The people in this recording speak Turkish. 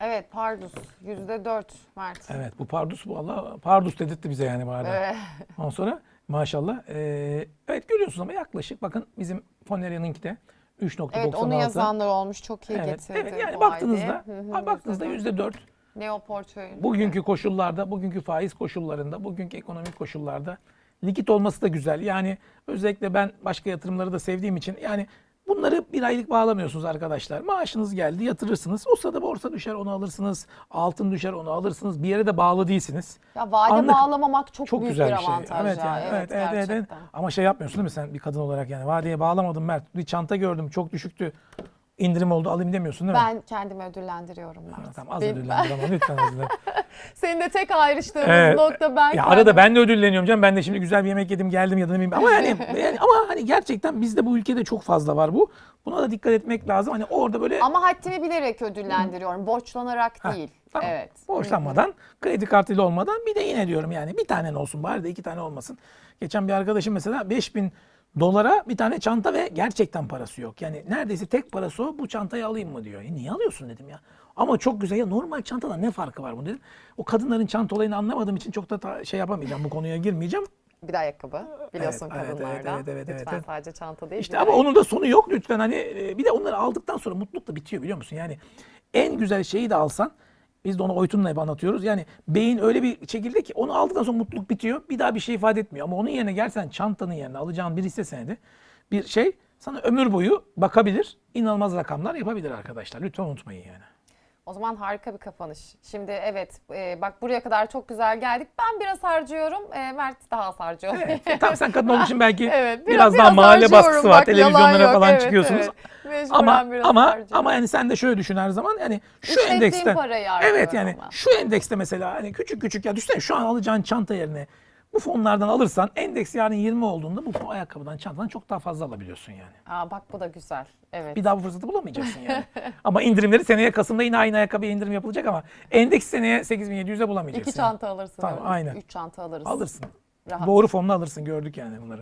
Evet Pardus %4 Mert. Evet bu Pardus bu Allah Pardus dedirtti bize yani arada. Evet. Ondan sonra maşallah. Ee, evet görüyorsunuz ama yaklaşık bakın bizim Foneria'nınki de 3.96. Evet onu yazanlar olmuş çok iyi Evet, getirdi. evet yani baktığınızda, ha, baktığınızda %4. %4 Neo portföyün. bugünkü koşullarda, bugünkü faiz koşullarında, bugünkü ekonomik koşullarda likit olması da güzel. Yani özellikle ben başka yatırımları da sevdiğim için yani bunları bir aylık bağlamıyorsunuz arkadaşlar. Maaşınız geldi yatırırsınız. O sırada borsa düşer onu alırsınız. Altın düşer onu alırsınız. Bir yere de bağlı değilsiniz. Ya vade Anlık- bağlamamak çok, Çok büyük güzel bir şey. avantaj Evet ya. yani evet evet, evet, evet. Ama şey yapmıyorsun değil mi sen bir kadın olarak yani vadeye bağlamadım Mert. Bir çanta gördüm çok düşüktü. İndirim oldu alayım demiyorsun değil mi? Ben kendimi ödüllendiriyorum Mert. Tamam az Benim- ödüllendir ama lütfen az. Senin de tek ayrıştığımız Evet. nokta ben Ya kendim- arada ben de ödülleniyorum canım. Ben de şimdi güzel bir yemek yedim geldim ya da ne bileyim. Ama yani, yani ama hani gerçekten bizde bu ülkede çok fazla var bu. Buna da dikkat etmek lazım. Hani orada böyle Ama haddimi bilerek ödüllendiriyorum. Borçlanarak Heh, değil. tamam. Evet. borçlanmadan, kredi kartıyla olmadan bir de yine diyorum yani bir tane olsun bari de iki tane olmasın. Geçen bir arkadaşım mesela 5000 dolara bir tane çanta ve gerçekten parası yok. Yani neredeyse tek parası o bu çantayı alayım mı diyor. E niye alıyorsun dedim ya. Ama çok güzel ya normal çantadan ne farkı var bu dedim. O kadınların çanta olayını anlamadığım için çok da şey yapamayacağım bu konuya girmeyeceğim. Bir de ayakkabı. Biliyorsun Evet, kadınlarda. evet, evet, evet, Lütfen evet. sadece çanta değil. İşte ama onun da sonu yok lütfen hani e, bir de onları aldıktan sonra mutluluk da bitiyor biliyor musun? Yani en güzel şeyi de alsan biz de onu Oytun'la hep anlatıyoruz. Yani beyin öyle bir şekilde ki onu aldıktan sonra mutluluk bitiyor. Bir daha bir şey ifade etmiyor. Ama onun yerine gerçekten çantanın yerine alacağın bir hisse senedi bir şey sana ömür boyu bakabilir. inanılmaz rakamlar yapabilir arkadaşlar. Lütfen unutmayın yani. O zaman harika bir kapanış. Şimdi evet e, bak buraya kadar çok güzel geldik. Ben biraz harcıyorum. E, Mert daha az harcıyor. Evet. Tam sen kadın olduğun için belki Evet, biraz, daha mahalle baskısı var. bak, Televizyonlara yok. falan Evet, çıkıyorsunuz. evet. Mecburen Ama biraz ama harcıyorum. ama yani sen de şöyle düşün her zaman yani şu İşlettiğim endekste parayı Evet yani ama. şu endekste mesela hani küçük küçük ya düşünsene şu an alacağın çanta yerine bu fonlardan alırsan endeks yarın 20 olduğunda bu ayakkabıdan çantadan çok daha fazla alabiliyorsun yani. Aa, bak bu da güzel. Evet. Bir daha bu fırsatı bulamayacaksın yani. ama indirimleri seneye Kasım'da yine aynı ayakkabıya indirim yapılacak ama endeks seneye 8700'e bulamayacaksın. İki çanta alırsın. Tamam, öyle. aynen. Üç çanta alırız. Alırsın. Rahat. Doğru fonla alırsın gördük yani bunları.